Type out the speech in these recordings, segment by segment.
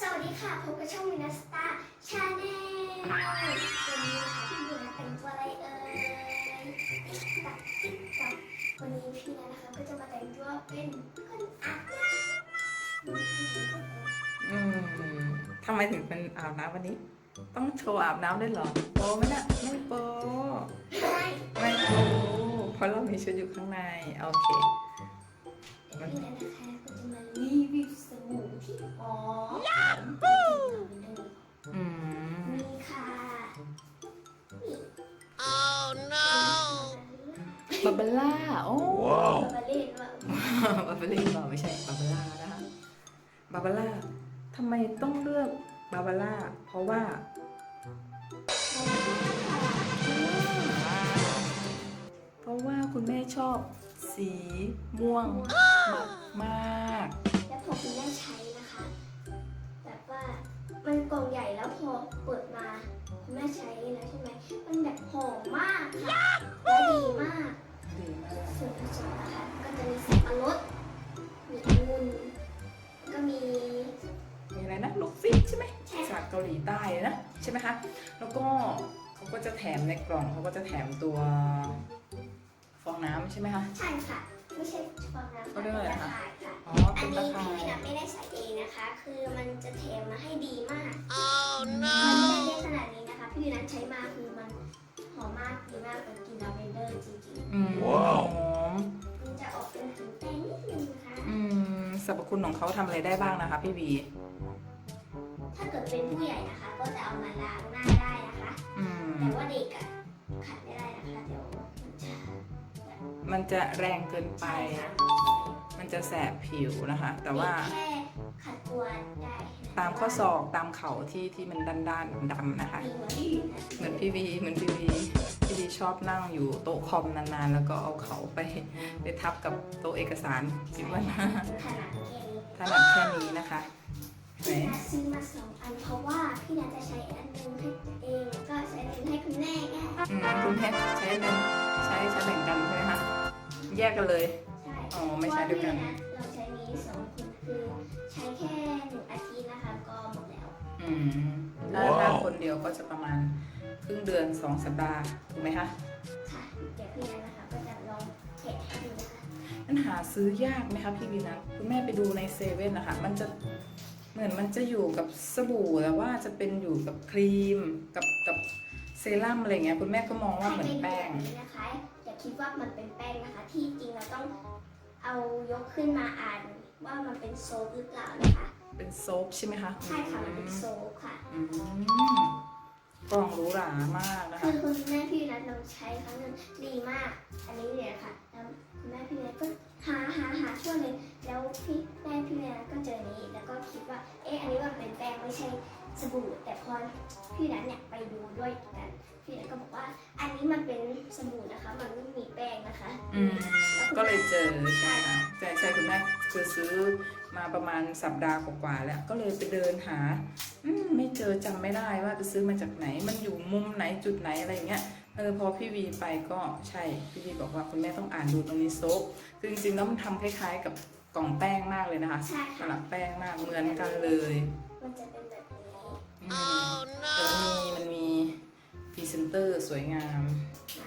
สวัสดีค่ะพบกับช่องวินาสตาชาแนลวันนี้นะคะพี่วีนะแต่งตัวอะไรเอ่ยติ๊กตักติ๊กตักวันนี้พี่นะนะคะก็จะมาแต่งตัวเป็นคนอาบน้อืมทำไมถึงเป็นอาบน้ำวันนี้ ต้องโชว์อาบน้ำด้วยเหรอโป๊ไหมนะไม่โป๊ำใช่ไม่โป๊เพราะเรามีชุดอยู่ข้างในโอเคพี่นะนะคะก็จะมารีวิว สบู่ที่หอมอืมนี่ค่ะนี่บาบาร่าโอ้มาเล่นว่าบาบาร่าเปล่าไม่ใช่บาบาร่านะคะบาบาร่าทำไมต้องเลือกบาบาร่าเพราะว่าเพราะว่าคุณแม่ชอบสีม่วงมากมากแล้วพอคุณแม่ใช้นะคะ แบบว่ามันกล่องใหญ่แล้วพอเปิดมาคุณแม่ใช้แล้วใช่ไหมมันแบบหอมมากค่ะและดีมาก ดีมากส่วนผสมนะคะก็จะมีสับปะรดมีองุ่นก็มี มีอะไรนะลูกฟิชใช่ไหมใช่ค่ะ จากเกาหลีใต้นะใช่ไหมคะแล้วก็เขาก็จะแถมในกล่องเขาก็จะแถมตัวฟองน้ำใช่ไหมคะ ใช่ค่ะ ไม่ใช่ฟองน้ำเขาเรียกว่าอะไรคะ ตข่ายค่ะ อ๋ออัเป็นนนี้ตะข่าพี่ยนะไม่ได้ใส่เองนะคะ คือมันจะแถมมาให้ดีมาก oh no มันไม่ได้ขนาดนี้นะคะ พี่นัทใช้มาคือมันหอมมากดีมากเป็นกลินลาเวนเดอร์จริงอืมว้าว หอมๆมันจะออกเป็นถึงแป้งนิดนึงนะคะ อืมสรรพคุณของเขาทำอะไรได้บ้างนะคะ พี่บีถ้าเกิดเป็นผู้ใหญ่นะคะ ก็จะเอามาล้างหน้าได้นะคะ อืมแต่ว่าเด็กอะขัดไม่ได้นะคะ เดี๋ยวมันจะมันจะแรงเกินไป ใช่ค่ะ มันจะแสบผิวนะคะ แต่ว่าแค่ขัดตัวได้นะคะตามข้อศอกตามเข่าที่ที่มันด้านด้านๆดำๆนะคะมีเหมือนที่อยู่นะเหมือนพี่วีเหมือนพี่วีพี่วีชอบนั่งอยู่โต๊ะคอมนานๆ แล้วก็เอาเขาไปไปทับกับโต๊ะเอกสารคิดว่าน่าขนาดแค่นี้ถนัดแค่นี้นะคะไหนพี่นัทซื้อมาสองอันเพราะว่าพี่นัทจะใช้อันหนึงให้ตัวเองแล้วก็ใช้อันหนึงให้คุณแม่ไงอืมคุณแพทใช้หนึ่งใช้ใช้แบ่งกันใช่ไหมคะแยกกันเลยใช่ อ๋อไม่ใช่ด้วยกันเพราะว่าพี่นัทเราใช้นี้สองคนคือใช้แค่หนึ่งอาทิตย์นะคะก็หมดแล้ว อืมถ้าถ้าคนเดียวก็จะประมาณครึ่งเดือนสองสัปดาห์ถูกไหมคะค่ะเดี๋ยวพี่นัทนะคะก็จะลองแกะให้ดูนะคะมันหาซื้อยากไหมคะพี่วีนะคุณแม่ไปดูในเซเว่นนะคะมันจะเหมือนมันจะอยู่กับสบู่แต่ว่าจะเป็นอยู่กับครีมกับกับเซรั่มอะไรเงี้ยคุณแม่ก็มองว่าเหมือนแป้งให้ไปดูแบบนี้นะคะอย่าคิดว่ามันเป็นแป้งนะคะ ที่จริงเราต้อง เอายกขึ้นมาอ่านว่ามันเป็นโซปหรือเปล่านะคะ เป็นโซฟใช่ไหมคะใช่ค่ะมันเป็นโซปค่ะ อืมกล่องหรูหรามากนะคืคะ อคุณแม่พี่นัทลองใช้ครั้งหนึงดีมาก อันนี้เนี่ยค่ะแล้วคุณแม่พี่นัทก็หาหาหาช่วงหนึงแล้วพี่แม่พี่นัทก็เจอนี้แล้วก็คิดว่า เอ๊ะอันนี้มันเป็นแป้งไม่ใช่ สบู่แต่พอพี่นัทเนี่ยไปดูด้วยกันพี่นัทก็บอกว่า อันนี้มันเป็นสบู่นะคะ มันไม่มีแป้งนะคะอืมก็เลยเจอใช่ค่ะใช่ใช่คุณแม่คือซื้อมาประมาณสัปดาห์กว่าๆแล้ว ก็เลยไปเดินหา อืมไม่เจอจำไม่ได้ว่าไปซื้อมาจากไหน มันอยู่มุมไหนจุดไหนอะไรอย่างเงี้ยเออพอพี่วีไปก็ใช่พี่วีบอกว่าคุณแม่ต้องอ่านดูตรงนี้โซฟคือจริงๆแล้วมันทำคล้ายๆกับกล่องแป้งมากเลยนะคะใช่สค่ะลับแป้งมากเหมือนกันเลย มันจะเป็นแบบนี้อืม แต่มันมีมันมีพรีเซนเตอร์สวยงาม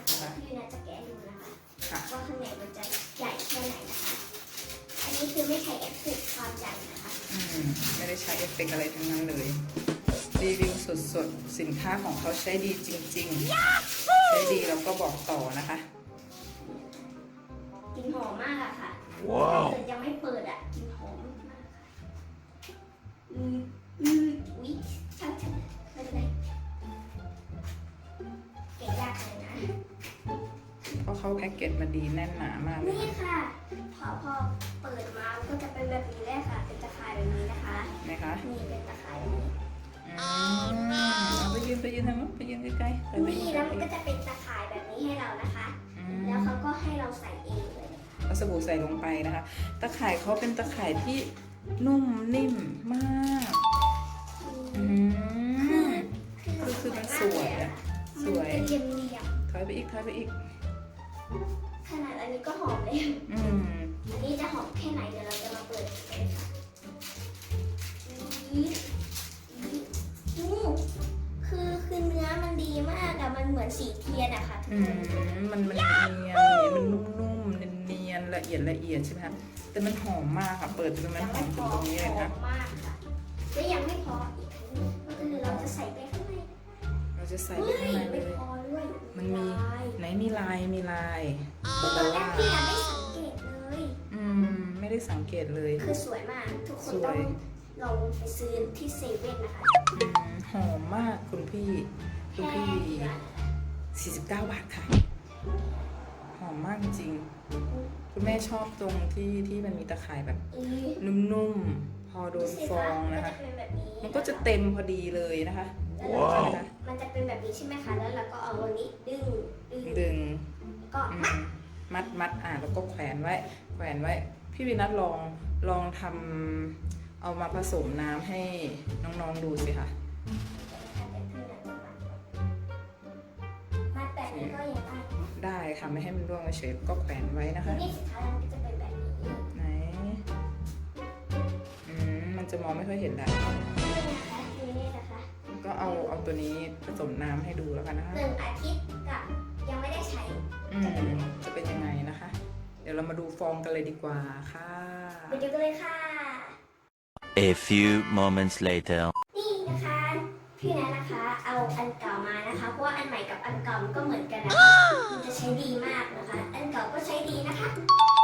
นะคะพี่นัทจะแกะให้ดูนะคะค่ะว่าข้างในมันจะใหญ่แค่ไหนนะคะ อันนี้คือไม่ใช้เอฟเฟกต์ความใหญ่นะคะอืมไม่ได้ใช้เอฟเฟกต์อะไรทั้งนั้นเลย รีวิวสดๆ สินค้าของเขาใช้ดีจริงๆ ใช้ดีแล้วก็บอกต่อนะคะ กลินหอมมากอะค่ะว้าว ถ้าเกิดยังไม่เปิดอะกลินหอมมากค่ะอืมอืม แพ็กเกจมาดีแน่นหนามากเลยนี่ค่ะ พอพอเปิดมามันก็จะเป็นแบบนี้แหละค่ะ เป็นตะข่ายแบบนี้นะคะนะคะนี่เป็นตะข่ายแบบนี้อืมเอาไปยืนไปยืนทางนู้นไปยืนใกล้ๆไปไปยืนี่นแล้วมันใกก็ล้จะเป็นตะข่ายแบบนี้ให้เรานะคะๆอืแล้วมเขาก็ให้เราใส่เองเลยเอาสบู่ใส่ลงไปนะคะ ตะข่ายเขาเป็นตะข่ายที่นุ่มนิ่มมากอืมคือคือมันสวยอะสวยมันเป็นเหลี่ยมถอยไปอีกถอยไปอีกๆ ขนาดอันนี้ก็หอมเลยอือันนี้จะหอมแค่ไหนเดี๋ยวเราจะมาเปิดกันเลยค่ะนี่นี่คือคือเนื้อมันดีมากอะมันเหมือนสีเทียนอะค่ะทุกคนมันมันเนียนมันนุ่มๆเนียนๆละเอียดละเอียดใช่ไหมคะแต่มันหอมมากค่ะ เปิดดูมันหอมถึงตรงนี้เลยนะ มากค่ะและยังไม่พออีกหก็คือเราจะใส่ไปข้ จะใส่เฮ้ไปยข้างในเลไม่ยพอด้วยมันมีลายไหนมีลายมีลายตอนแรกพี่ยังไม่สังเกตเลย อืม ไม่ได้สังเกตเลย คือสวยมาก ทุกคนสวยต้องลองไปซื้อที่เซเว่นนะคะอืมหอมมากคุณพี่ คุณแค่พี่กี่บาท49 บาทค่ะ หอมมากจริงๆคุณแม่ชอบตรงที่ที่มันมีตะข่ายแบบอีนุ่มๆ พอโดนฟองนะคะมันจะเป็นแบบนี้มันก็จะเต็มพอดีเลยนะคะ ว้าใช่ไหมคะมันจะเป็นแบบนี้ใช่ไหมคะ แล้วเราก็เอาอันนี้ดึงดึงดึงก็อืมมัดมัดอ่าแล้วก็แขวนไว้ แขวนไว้ พี่วินัทลองลองทำเอามาผสมน้ำให้น้องๆดูสิค่ะมาแบบนี้ก็ยังได้ได้ค่ะไม่ให้มันร่วงเฉยๆก็แขวนไว้นะทีคะ นี้สุดท้ายมันก็จะเป็นแบบนี้ ไหน อืม มันจะมองไม่ค่อยเห็นได้ เอาเอาตัวนี้ผสมน้ำให้ดูแล้วกันนะคะหนึ่งอาทิตย์กับยังไม่ได้ใช้อืมจะเป็นยังไงนะคะ เดี๋ยวเรามาดูฟองกันเลยดีกว่าค่ะไปดูกันเลยค่ะ A few moments later. นี่นะคะพี่แนทนะคะ เอาอันเก่ามานะคะ เพราะว่าอันใหม่กับอันเก่ามันก็เหมือนกันนะคะมันจะใช้ดีมากนะคะ อันเก่าก็ใช้ดีนะคะ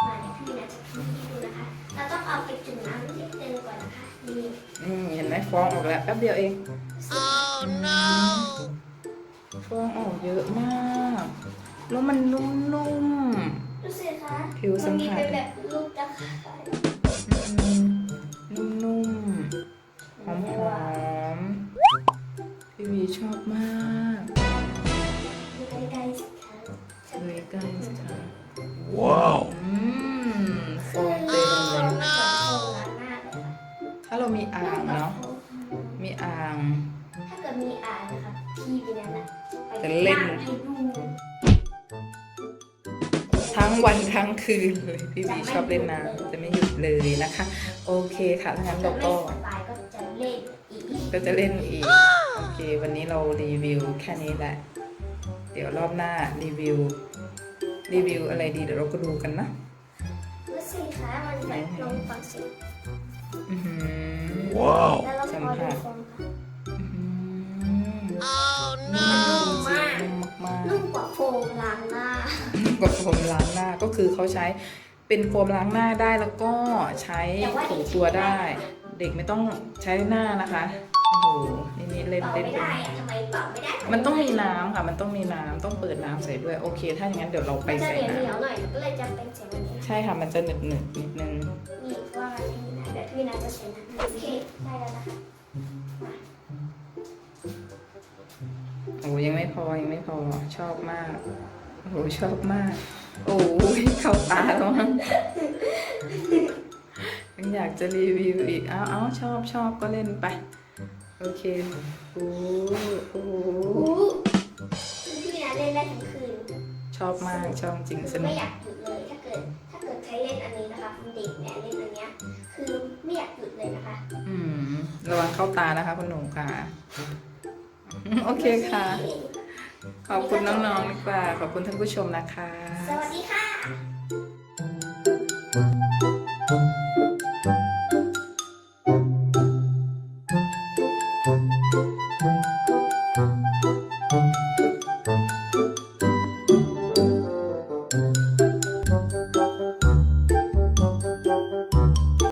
มาเดี๋ยวพี่แนทจะพูดให้ดูนะคะ เราต้องเอาไปจุ่มน้ำนิดนึงก่อนนะคะนี่อืมเห็นไหมฟองออกแล้วแป๊บเดียวเอง ฟองออกเยอะมาก แล้วมันนุ่มดูสิคะผิวสัมผัสนมีเป็นแบบลูกตะข่ายๆอืมนุ่มๆหอมๆพี่วีชอบมากดูใกล้ๆสิคะเลยใกล้สิคะ Wow. อืมฟคือองเต็มเลยมันเหมือนโฟมล้างหน้าเลยค่ะถ้าเรามีอ่างเนาะ มีอ่างถ้าเกิด มีอ่านนะคะพี่ไปนั้นน่ะไปจะเล่นาให้ดูทั้งวันทั้งคืนเลยพี่วีชอบเล่นน้ำจะไม่หยุดเลยนะคะ โอเคค่ะถ้างั้นเราก็ ไม่สบายก็จะเล่นอีกก็จะเล่นอีก โอเค วันนี้เรารีวิวแค่นี้แหละ เดี๋ยวรอบหน้ารีวิว รีวิวอะไรดีเดี๋ยวเราก็ดูกันนะดูสิคะมันแบบลองฟังเสียง อื้อหือ Wow. แล้วเราสัมพอผัดูสฟองค่ะ มกว่าโฟมล้างหน้าๆกดโฟมล้างหน้าก็คือเขาใช้เป็นโฟมล้างหน้าได้แล้วก็ใช้ถูตัวได้ เด็กไม่ต้องใช้หน้านะคะโอ้โหนี่นี่เล่นเป่าเล่นไม่เป็นได้อะทำไมเป่าไม่ได้มันต้องมีน้ำค่ะ มันต้องมีน้ำต้องเปิดน้ำใส่ด้วยโอเค ถ้าอย่างนั้นเดี๋ยวเราไปมันจะใส่เหนียวเหนียวน้ำๆหน่อยก็เลยจะเป็นเสียงแบบนี้ใช่ค่ะมันจะหนึบหนึบๆนิดนึงนี่ว่าพี่นะเดี๋ยวพี่นะจะใช้น้ำโอเคได้แล้วนะคะ โอ้ยังไม่พอยังไม่พอชอบมากโอ้โหชอบมาก โอ้ยเข้าตาแล้วมั้งยังอยากจะรีวิวอีกเอาเอาชอบชอบก็เล่นไป โอเคโอ้โหโอ้พี่นะเล่นได้ทั้งคืน ชอบมากชอบจริงสนุไม่กอยากหยุดเลยถ้าเกิด ถ้าเกิดใครเล่นอันนี้นะคะคุณเด็กเนี่ยเล่นอันเนี้ยคือไม่อยากหยุดเลยนะคะ อืมระวังเข้าตานะคะคุณหนูค่ะ โอเคค่ะ ขอบคุณน้องๆดีกว่า ขอบคุณท่านผู้ชมนะคะ สวัสดีค่ะ